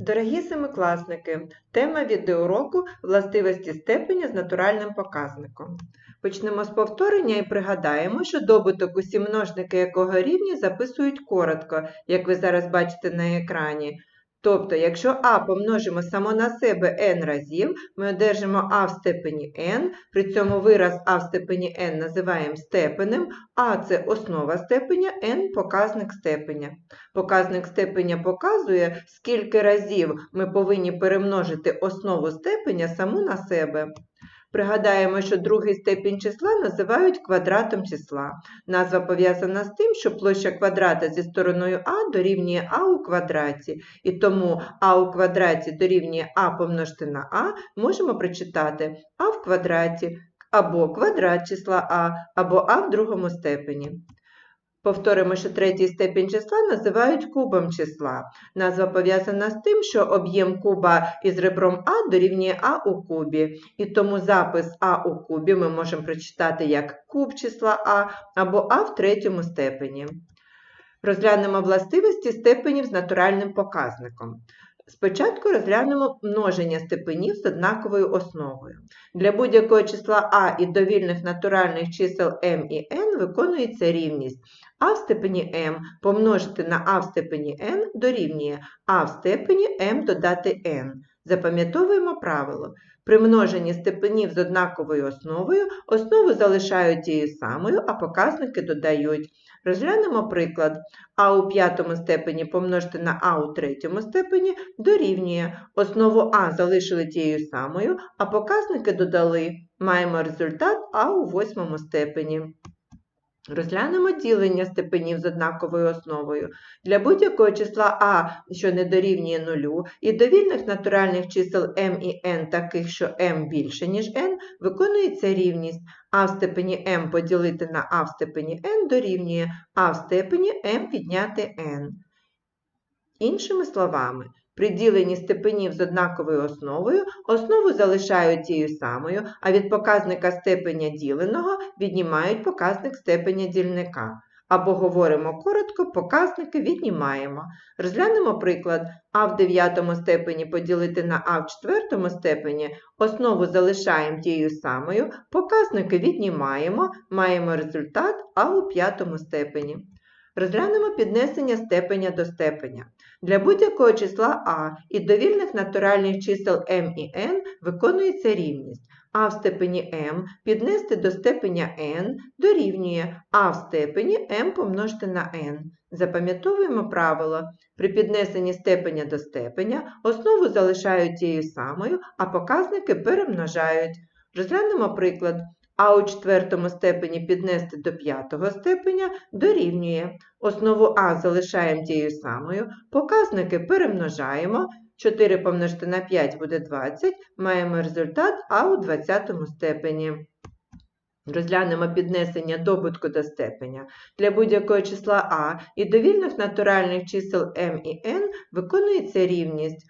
Дорогі семикласники, тема відеоуроку властивості степеня з натуральним показником. Почнемо з повторення і пригадаємо, що добуток усі множники якого рівня записують коротко, як ви зараз бачите на екрані. Тобто, якщо а помножимо само на себе n разів, ми одержимо а в степені n, при цьому вираз а в степені n називаємо степенем, а це основа степеня, n – показник степеня. Показник степеня показує, скільки разів ми повинні перемножити основу степеня саму на себе. Пригадаємо, що другий степінь числа називають квадратом числа. Назва пов'язана з тим, що площа квадрата зі стороною а дорівнює а у квадраті, і тому а у квадраті дорівнює а помножити на а можемо прочитати а в квадраті, або квадрат числа а, або а в другому степені. Повторимо, що третій степінь числа називають кубом числа. Назва пов'язана з тим, що об'єм куба із ребром А дорівнює А у кубі. І тому запис А у кубі ми можемо прочитати як куб числа А або А в третьому степені. Розглянемо властивості степенів з натуральним показником. Спочатку розглянемо множення степенів з однаковою основою. Для будь-якого числа А і довільних натуральних чисел m і n виконується рівність а в степені m помножити на а в степені n дорівнює а в степені m додати n. Запам'ятовуємо правило. При множенні степенів з однаковою основою основу залишають тією самою, а показники додають. Розглянемо приклад. А у п'ятому степені помножити на А у третьому степені дорівнює. Основу А залишили тією самою, а показники додали. Маємо результат А у восьмому степені. Розглянемо ділення степенів з однаковою основою. Для будь-якого числа А, що не дорівнює нулю, і довільних натуральних чисел m і n, таких, що m більше, ніж n, виконується рівність. А в степені m поділити на А в степені n дорівнює А в степені m відняти n. Іншими словами, при діленні степенів з однаковою основою основу залишають тією самою, а від показника степеня діленого віднімають показник степеня дільника. Або говоримо коротко, показники віднімаємо. Розглянемо приклад а в дев'ятому степені поділити на а в четвертому степені, основу залишаємо тією самою, показники віднімаємо, маємо результат а у п'ятому степені. Розглянемо піднесення степеня до степеня. Для будь-якого числа а і довільних натуральних чисел m і n виконується рівність. А в степені m піднести до степеня n дорівнює а в степені m помножити на n. Запам'ятовуємо правило. При піднесенні степеня до степеня основу залишають тією самою, а показники перемножають. Розглянемо приклад а у четвертому степені піднести до п'ятого степеня дорівнює. Основу А залишаємо тією самою, показники перемножаємо. 4 помножити на 5 буде 20, маємо результат А у 20 степені. Розглянемо піднесення добутку до степеня. Для будь-якого числа А і довільних натуральних чисел m і n виконується рівність.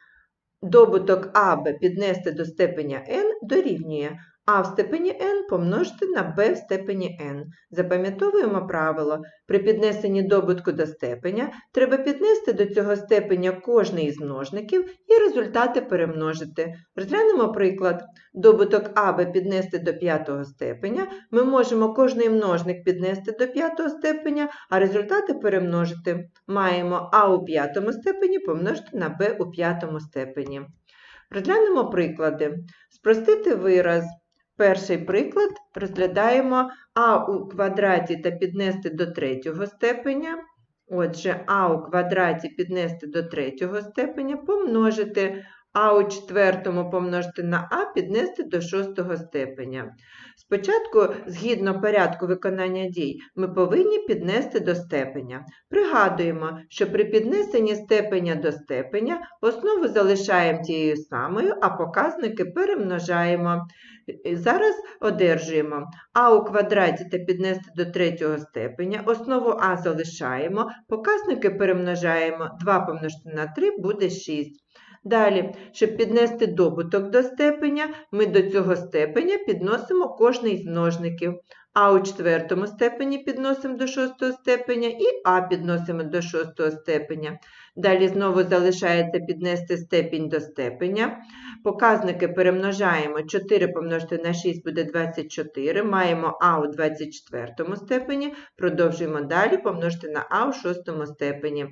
Добуток АБ піднести до степеня n дорівнює а в степені n помножити на b в степені n. Запам'ятовуємо правило. При піднесенні добутку до степеня треба піднести до цього степеня кожний із множників і результати перемножити. Розглянемо приклад. Добуток АБ піднести до п'ятого степеня. Ми можемо кожний множник піднести до п'ятого степеня, а результати перемножити. Маємо а у п'ятому степені помножити на b у п'ятому степені. Розглянемо приклади. Спростити вираз. Перший приклад розглядаємо а у квадраті та піднести до третього степеня. Отже, а у квадраті піднести до третього степеня, помножити а у четвертому помножити на а піднести до шостого степеня. Спочатку, згідно порядку виконання дій, ми повинні піднести до степеня. Пригадуємо, що при піднесенні степеня до степеня основу залишаємо тією самою, а показники перемножаємо. Зараз одержуємо а у квадраті та піднести до третього степеня, основу а залишаємо, показники перемножаємо, 2 помножити на 3 буде 6. Далі, щоб піднести добуток до степеня, ми до цього степеня підносимо кожний з множників. а у четвертому степені підносимо до шостого степеня і а підносимо до шостого степеня. Далі знову залишається піднести степінь до степеня. Показники перемножаємо 4 помножити на 6 буде 24. Маємо а у 24 степені. Продовжуємо далі помножити на а у 6 степені.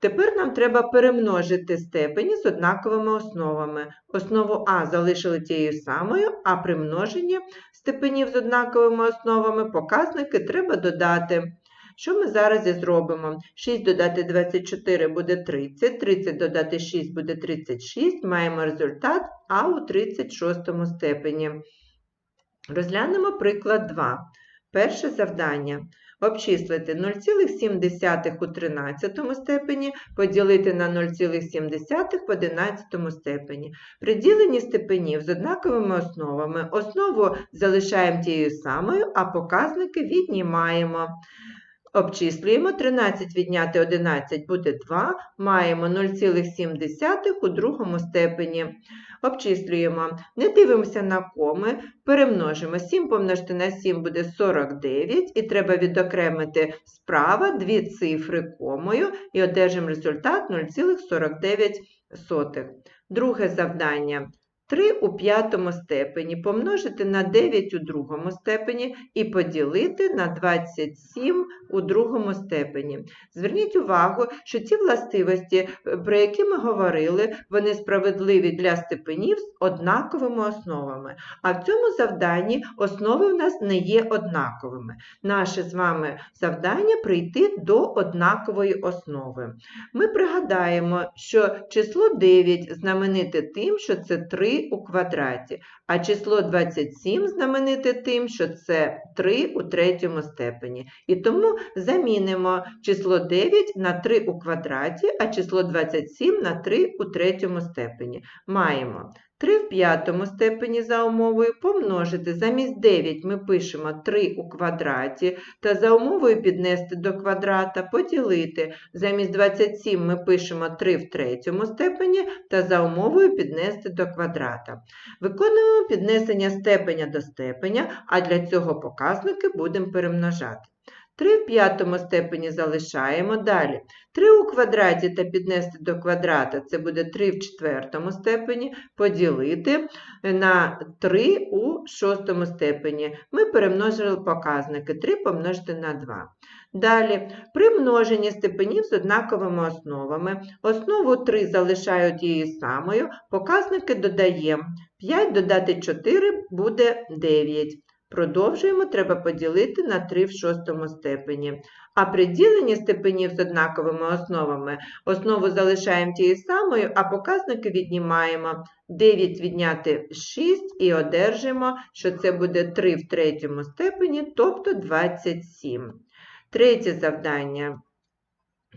Тепер нам треба перемножити степені з однаковими основами. Основу а залишили тією самою, а при множенні степенів з однаковими основами показники треба додати. Що ми зараз і зробимо? 6 додати 24 буде 30, 30 додати 6 буде 36, маємо результат А у 36 степені. Розглянемо приклад 2. Перше завдання. Обчислити 0,7 у 13 степені поділити на 0,7 в 11 степені. При діленні степенів з однаковими основами основу залишаємо тією самою, а показники віднімаємо. Обчислюємо 13 відняти 11 буде 2, маємо 0,7 у другому степені. Обчислюємо, не дивимося на коми, перемножимо 7 помножити на 7 буде 49, і треба відокремити справа дві цифри комою і одержимо результат 0,49. Друге завдання. 3 у п'ятому степені помножити на 9 у другому степені і поділити на 27 у другому степені. Зверніть увагу, що ці властивості, е, про які ми говорили, вони справедливі для степенів з однаковими основами. А в цьому завданні основи в нас не є однаковими. Наше з вами завдання прийти до однакової основи. Ми пригадаємо, що число 9 знамените тим, що це 3 у квадраті, а число 27 знамените тим, що це 3 у третьому степені. І тому замінимо число 9 на 3 у квадраті, а число 27 на 3 у третьому степені. Маємо 3 в п'ятому степені за умовою помножити. Замість 9 ми пишемо 3 у квадраті та за умовою піднести до квадрата поділити. Замість 27 ми пишемо 3 в третьому степені та за умовою піднести до квадрата. Виконуємо піднесення степеня до степеня, а для цього показники будемо перемножати. 3 в п'ятому степені залишаємо. Далі 3 у квадраті та піднести до квадрата це буде 3 в четвертому степені, поділити на 3 у шостому степені. Ми перемножили показники 3 помножити на 2. Далі, при множенні степенів з однаковими основами, основу 3 залишаю тією самою, показники додаємо. 5 додати 4 буде 9. Продовжуємо, треба поділити на 3 в шостому степені. А при діленні степенів з однаковими основами основу залишаємо тією самою, а показники віднімаємо 9 відняти 6 і одержимо, що це буде 3 в третьому степені, тобто 27. Третє завдання.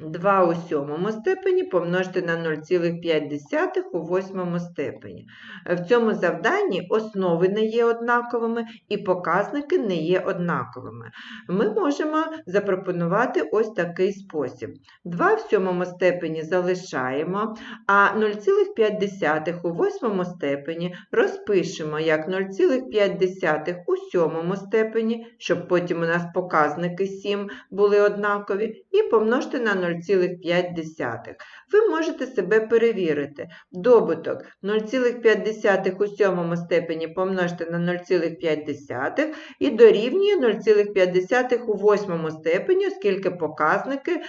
2 у сьомому степені помножити на 0,5 у восьмому степені. В цьому завданні основи не є однаковими і показники не є однаковими. Ми можемо запропонувати ось такий спосіб. 2 в сьомому степені залишаємо, а 0,5 у восьмому степені розпишемо як 0,5 у сьомому степені, щоб потім у нас показники 7 були однакові, і помножити на 0,5. Ви можете себе перевірити. Добуток 0,5 у сьомому степені помножити на 0,5 і дорівнює 0,5 у восьмому степені, оскільки показники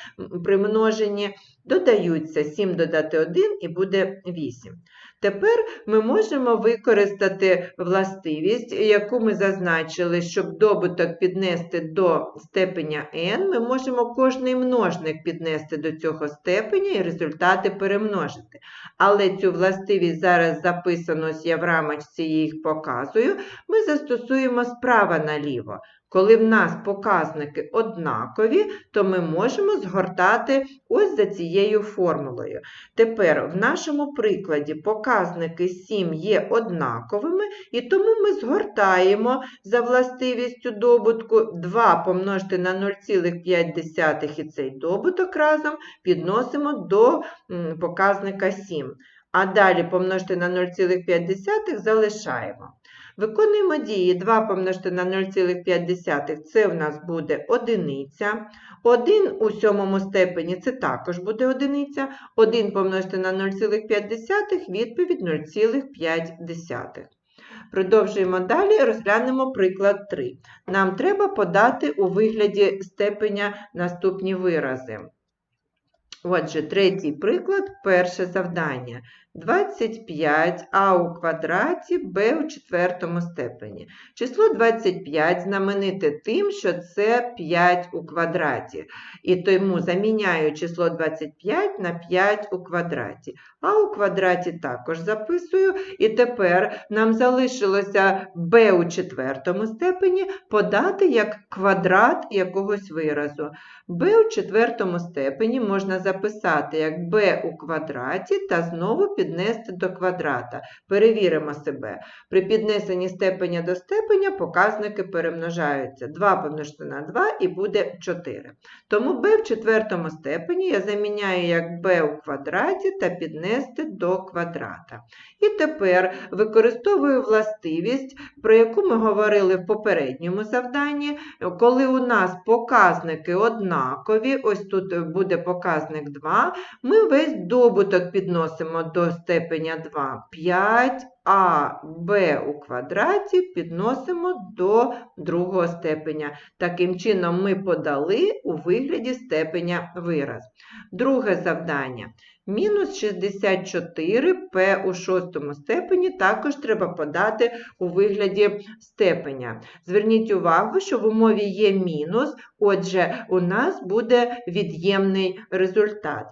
при множенні додаються 7 додати 1 і буде 8. Тепер ми можемо використати властивість, яку ми зазначили, щоб добуток піднести до степеня n, ми можемо кожний множник піднести до цього степеня і результати перемножити. Але цю властивість зараз записано, я в рамочці їх показую, ми застосуємо справа наліво. Коли в нас показники однакові, то ми можемо згортати ось за цією формулою. Тепер в нашому прикладі показники 7 є однаковими, і тому ми згортаємо за властивістю добутку 2 помножити на 0,5 і цей добуток разом підносимо до показника 7. а далі помножити на 0,5 залишаємо. Виконуємо дії 2 помножити на 0,5 це в нас буде одиниця. 1 у сьомому степені це також буде одиниця. 1 помножити на 0,5 відповідь 0,5. Продовжуємо далі, розглянемо приклад 3. Нам треба подати у вигляді степеня наступні вирази. Отже, третій приклад, перше завдання. 25а у квадраті b у четвертому степені. Число 25 знамените тим, що це 5 у квадраті. І тому заміняю число 25 на 5 у квадраті. А у квадраті також записую. І тепер нам залишилося b у четвертому степені подати як квадрат якогось виразу. b у четвертому степені можна записати як b у квадраті та знову піднести до квадрата. Перевіримо себе. При піднесенні степеня до степеня показники перемножаються. 2 помножити на 2 і буде 4. Тому b в четвертому степені я заміняю як b у квадраті та піднести до квадрата. І тепер використовую властивість, про яку ми говорили в попередньому завданні, коли у нас показники однакові, ось тут буде показник 2, ми весь добуток підносимо до степеня 2. 5а b у квадраті підносимо до другого степеня. Таким чином, ми подали у вигляді степеня вираз. Друге завдання. Мінус 64 p у шостому степені також треба подати у вигляді степеня. Зверніть увагу, що в умові є мінус, отже, у нас буде від'ємний результат.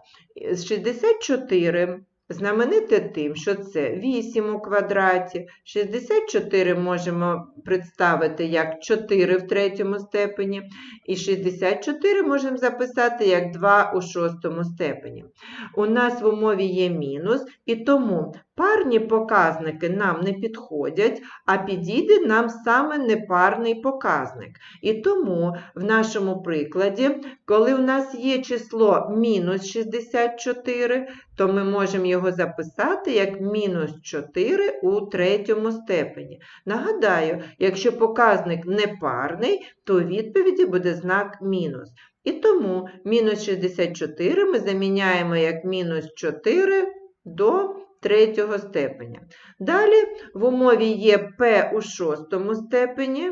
64 знамените тим, що це 8 у квадраті. 64 можемо представити як 4 в третьому степені. І 64 можемо записати як 2 у шостому степені. У нас в умові є мінус, і тому парні показники нам не підходять, а підійде нам саме непарний показник. І тому в нашому прикладі, коли у нас є число мінус 64, то ми можемо його записати як мінус 4 у третьому степені. Нагадаю, якщо показник непарний, то у відповіді буде знак мінус. І тому мінус 64 ми заміняємо як мінус 4 до третього степеня. Далі в умові є П у шостому степені,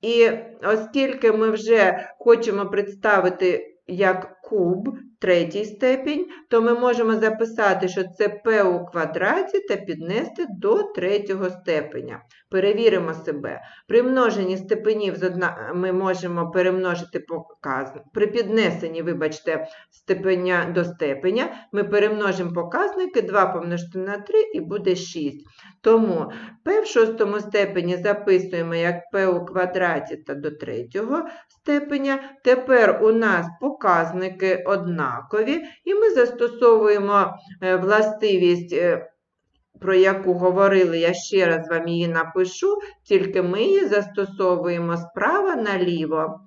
і оскільки ми вже хочемо представити як куб, третій степінь, то ми можемо записати, що це p у квадраті та піднести до третього степеня. Перевіримо себе. При множенні степенів ми можемо перемножити показник. При піднесенні, вибачте, степеня до степеня, ми перемножимо показники 2 помножити на 3 і буде 6. Тому p в шостому степені записуємо як p у квадраті та до третього степеня. Тепер у нас показники однакові, і ми застосовуємо е, властивість. Е, про яку говорили, я ще раз вам її напишу, тільки ми її застосовуємо справа наліво.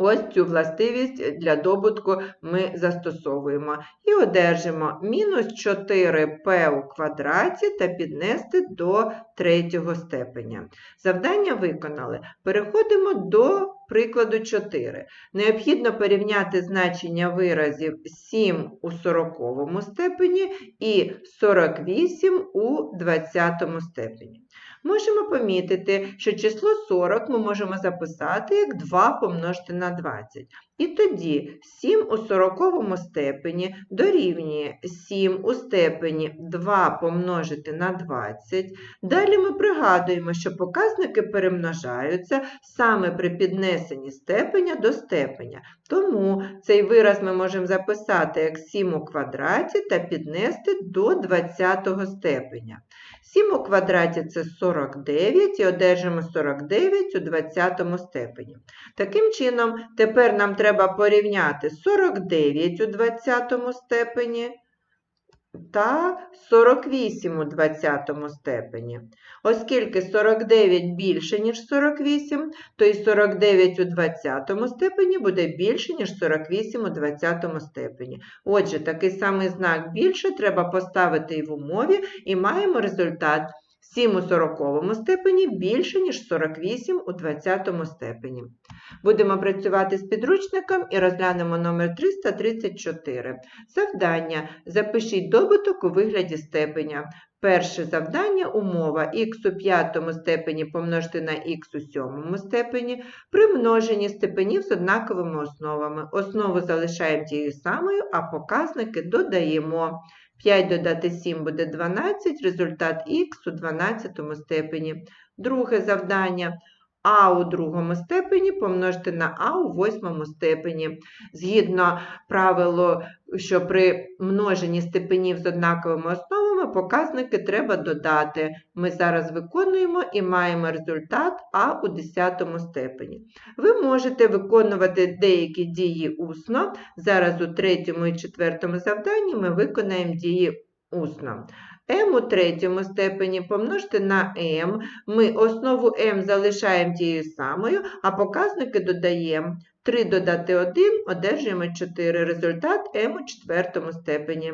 Ось цю властивість для добутку ми застосовуємо. І одержимо мінус 4p у квадраті та піднести до третього степеня. Завдання виконали. Переходимо до прикладу 4. Необхідно порівняти значення виразів 7 у 40 степені і 48 у 20 степені можемо помітити, що число 40 ми можемо записати як 2 помножити на 20. І тоді 7 у 40 степені дорівнює 7 у степені 2 помножити на 20. Далі ми пригадуємо, що показники перемножаються саме при піднесенні степеня до степеня. Тому цей вираз ми можемо записати як 7 у квадраті та піднести до 20 степеня. 7 у квадраті це 49 і одержимо 49 у 20 степені. Таким чином, тепер нам треба порівняти 49 у 20 степені та 48 у 20 степені. Оскільки 49 більше, ніж 48, то і 49 у 20 степені буде більше, ніж 48 у 20 степені. Отже, такий самий знак більше треба поставити і в умові, і маємо результат 7 у 40 степені більше, ніж 48 у 20 степені. Будемо працювати з підручником і розглянемо номер 334. Завдання. Запишіть добуток у вигляді степеня. Перше завдання умова х у п'ятому степені помножити на х у сьомому степені при множенні степенів з однаковими основами. Основу залишаємо тією самою, а показники додаємо. 5 додати 7 буде 12, результат х у 12 степені. Друге завдання а у другому степені помножити на а у восьмому степені. Згідно правилу, що при множенні степенів з однаковими основами показники треба додати. Ми зараз виконуємо і маємо результат а у 10 степені. Ви можете виконувати деякі дії усно. Зараз у третьому і четвертому завданні ми виконаємо дії усно m у третьому степені помножити на m. Ми основу m залишаємо тією самою, а показники додаємо. 3 додати 1, одержуємо 4. Результат m у четвертому степені.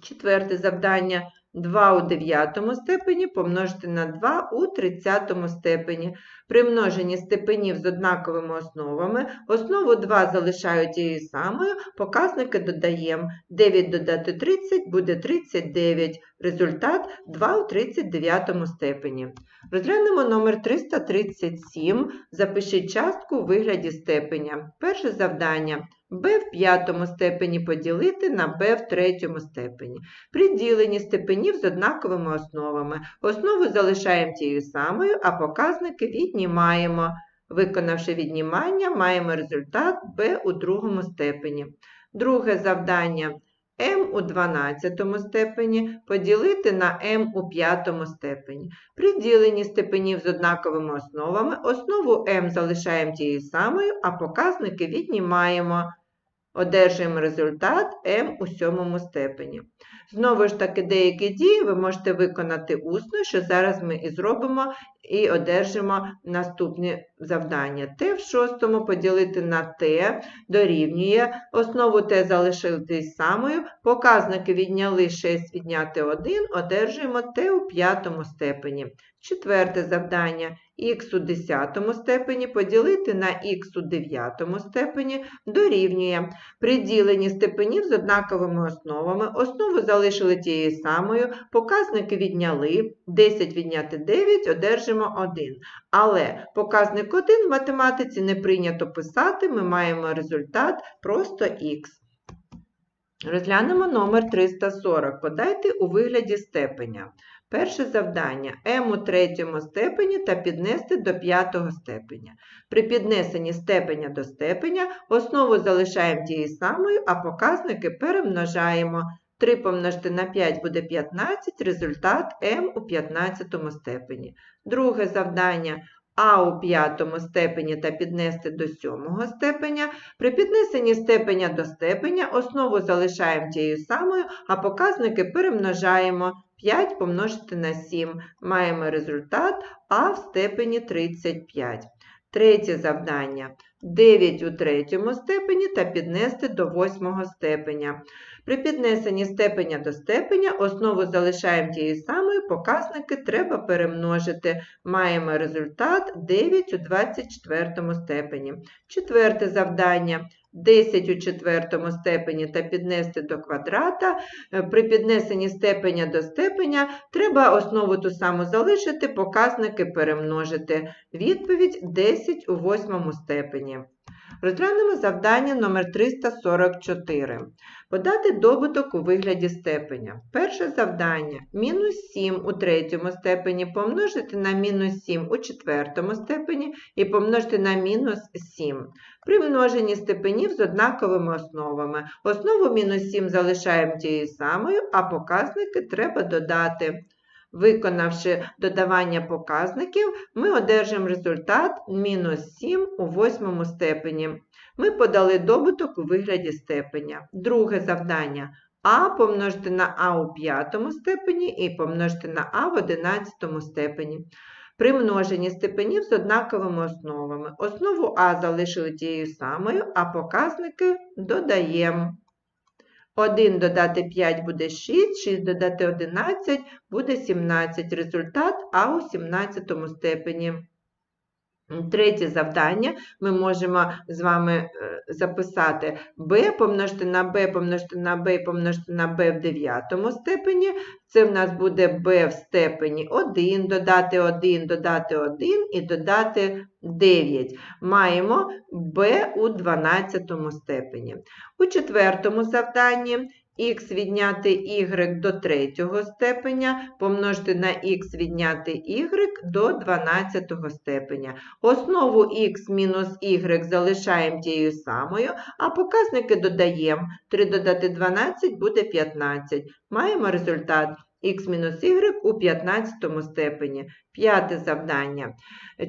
Четверте завдання. 2 у дев'ятому степені помножити на 2 у тридцятому степені. При множенні степенів з однаковими основами основу 2 залишають тією самою, показники додаємо. 9 додати 30 буде 39. Результат 2 у 39 степені. Розглянемо номер 337. Запишіть частку у вигляді степеня. Перше завдання b в п'ятому степені поділити на b в третьому степені. При діленні степенів з однаковими основами. Основу залишаємо тією самою, а показники віднімаємо. Виконавши віднімання, маємо результат b у другому степені. Друге завдання m у 12 степені поділити на m у 5 степені. При діленні степенів з однаковими основами основу m залишаємо тією самою, а показники віднімаємо. Одержуємо результат m у сьомому степені. Знову ж таки, деякі дії ви можете виконати усно, що зараз ми і зробимо, і одержимо наступні завдання. Т в шостому поділити на Т дорівнює. Основу Т залишили самою. Показники відняли 6, відняти 1, одержуємо Т у п'ятому степені. Четверте завдання х у 10 степені поділити на х у 9 степені дорівнює. При діленні степенів з однаковими основами основу залишили тією самою, показники відняли, 10 відняти 9, одержимо 1. Але показник 1 в математиці не прийнято писати, ми маємо результат просто х. Розглянемо номер 340. Подайте у вигляді степеня. Перше завдання m у третьому степені та піднести до п'ятого степеня. При піднесенні степеня до степеня основу залишаємо тією самою, а показники перемножаємо. 3 помножити на 5 буде 15, результат m у 15 степені. Друге завдання а у п'ятому степені та піднести до сьомого степеня. При піднесенні степеня до степеня основу залишаємо тією самою, а показники перемножаємо. 5 помножити на 7. Маємо результат А в степені 35. Третє завдання. 9 у третьому степені та піднести до восьмого степеня. При піднесенні степеня до степеня основу залишаємо тією самою, показники треба перемножити. Маємо результат 9 у 24 степені. Четверте завдання. 10 у четвертому степені та піднести до квадрата. Е, при піднесенні степеня до степеня треба основу ту саму залишити, показники перемножити. Відповідь 10 у восьмому степені. Розглянемо завдання номер 344. Подати добуток у вигляді степеня. Перше завдання мінус 7 у третьому степені помножити на мінус 7 у четвертому степені і помножити на мінус 7. При множенні степенів з однаковими основами. Основу мінус 7 залишаємо тією самою, а показники треба додати. Виконавши додавання показників, ми одержимо результат мінус 7 у восьмому степені. Ми подали добуток у вигляді степеня. Друге завдання а помножити на а у п'ятому степені і помножити на а в одинадцятому степені. При множенні степенів з однаковими основами. Основу а залишили тією самою, а показники додаємо. 1 додати 5 буде 6, 6 додати 11 буде 17. Результат а у 17 степені. Третє завдання ми можемо з вами е, записати b помножити на b помножити на b помножити на b в дев'ятому степені. Це в нас буде b в степені 1, додати 1, додати 1 і додати 9. Маємо b у 12 степені. У четвертому завданні х відняти y до третього степеня помножити на х відняти y до 12 степеня. Основу х мінус y залишаємо тією самою, а показники додаємо. 3 додати 12 буде 15. Маємо результат х мінус y у 15 степені. П'яте завдання.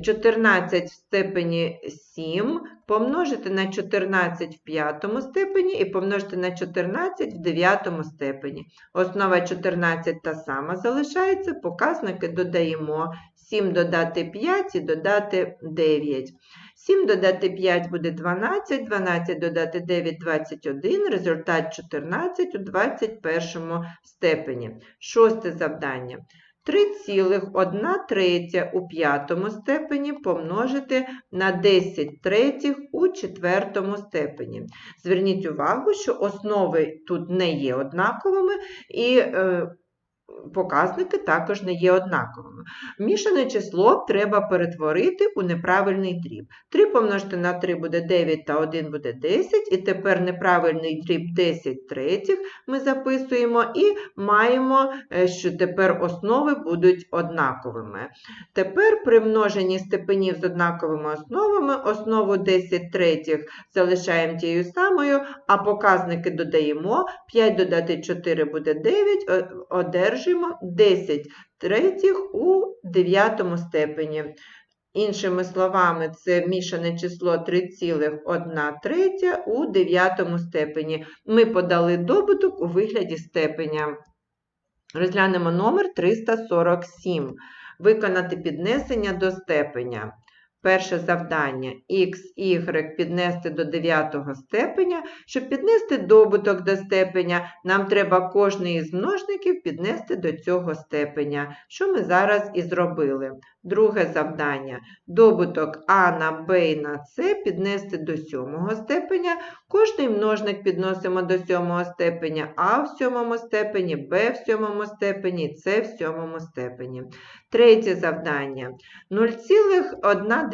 14 в степені 7 помножити на 14 в п'ятому степені і помножити на 14 в дев'ятому степені. Основа 14 та сама залишається, показники додаємо. 7 додати 5 і додати 9. 7 додати 5 буде 12, 12 додати 9 – 21, результат 14 у 21 степені. Шосте завдання. 3,1 третя у п'ятому степені помножити на 10 третіх у четвертому степені. Зверніть увагу, що основи тут не є однаковими, і е, показники також не є однаковими. Мішане число треба перетворити у неправильний дріб. 3 помножити на 3 буде 9 та 1 буде 10, і тепер неправильний дріб 10 третіх ми записуємо і маємо, е, що тепер основи будуть однаковими. Тепер при множенні степенів з однаковими основами основу 10 третіх залишаємо тією самою, а показники додаємо. 5 додати 4 буде 9, о- одержимо 10 третіх у дев'ятому степені. Іншими словами, це мішане число 3,1 третя у дев'ятому степені. Ми подали добуток у вигляді степеня. Розглянемо номер 347. Виконати піднесення до степеня. Перше завдання y піднести до 9 степеня. Щоб піднести добуток до степеня, нам треба кожний із множників піднести до цього степеня, що ми зараз і зробили. Друге завдання добуток а на і на c піднести до 7 степеня. Кожний множник підносимо до 7 степеня, а в 7 степені, b в 7 степені, c в 7 степені. Третє завдання 0,1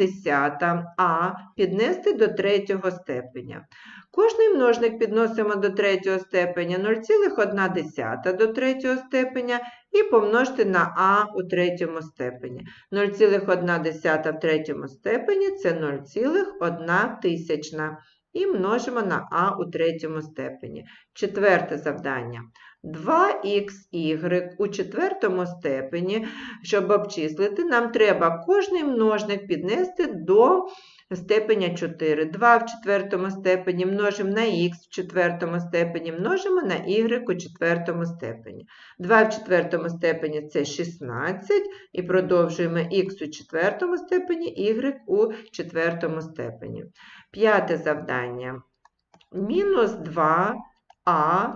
а піднести до третього степеня. Кожний множник підносимо до третього степеня 0,1 до третього степеня і помножити на а у третьому степені. 0,1 в третьому степені це 0,1 тисячна. І множимо на а у третьому степені. Четверте завдання. 2х у четвертому степені, щоб обчислити, нам треба кожний множник піднести до степеня 4. 2 в четвертому степені множимо на х в четвертому степені, множимо на y у четвертому степені. 2 в четвертому степені це 16, і продовжуємо х у четвертому степені, y у четвертому степені. П'яте завдання. Мінус 2а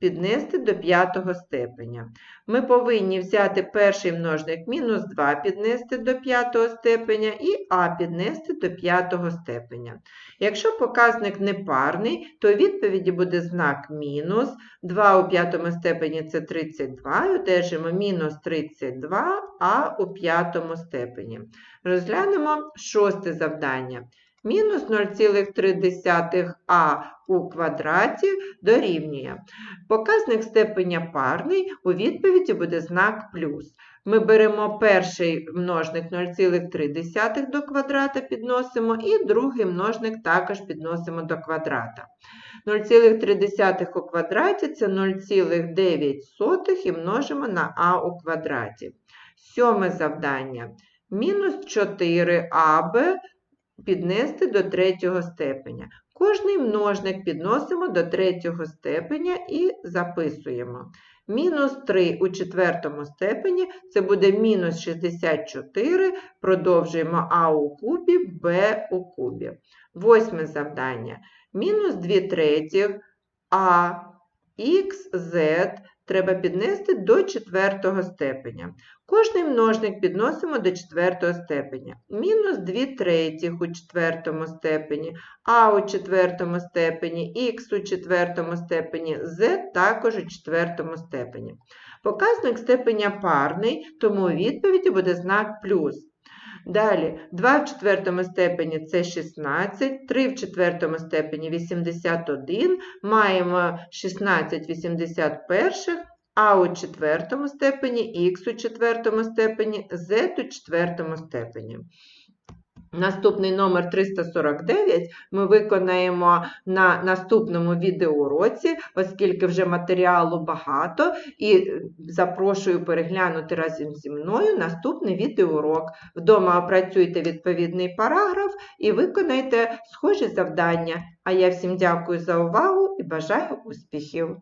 піднести до п'ятого степеня. Ми повинні взяти перший множник мінус 2 піднести до п'ятого степеня і а піднести до п'ятого степеня. Якщо показник непарний, то у відповіді буде знак мінус. 2 у п'ятому степені це 32, і одержимо мінус 32, а у п'ятому степені. Розглянемо шосте завдання. Мінус 0,3а у квадраті дорівнює. Показник степеня парний, у відповіді буде знак плюс. Ми беремо перший множник 0,3 до квадрата підносимо, і другий множник також підносимо до квадрата. 0,3 у квадраті це 0,9 і множимо на а у квадраті. Сьоме завдання. Мінус 4аб піднести до третього степеня. Кожний множник підносимо до третього степеня і записуємо. Мінус 3 у четвертому степені це буде мінус 64, продовжуємо а у кубі, б у кубі. Восьме завдання. Мінус 2 третіх а х, z треба піднести до четвертого степеня. Кожний множник підносимо до четвертого степеня. Мінус 2 третіх у четвертому степені, а у четвертому степені, х у четвертому степені, z також у четвертому степені. Показник степеня парний, тому у відповіді буде знак плюс. Далі 2 в четвертому степені це 16, 3 в четвертому степені 81, маємо 16 81, а у четвертому степені, х у четвертому степені, z у четвертому степені. Наступний номер 349 ми виконаємо на наступному відеоуроці, оскільки вже матеріалу багато, і запрошую переглянути разом зі мною наступний відеоурок. Вдома опрацюйте відповідний параграф і виконайте схожі завдання. А я всім дякую за увагу і бажаю успіхів!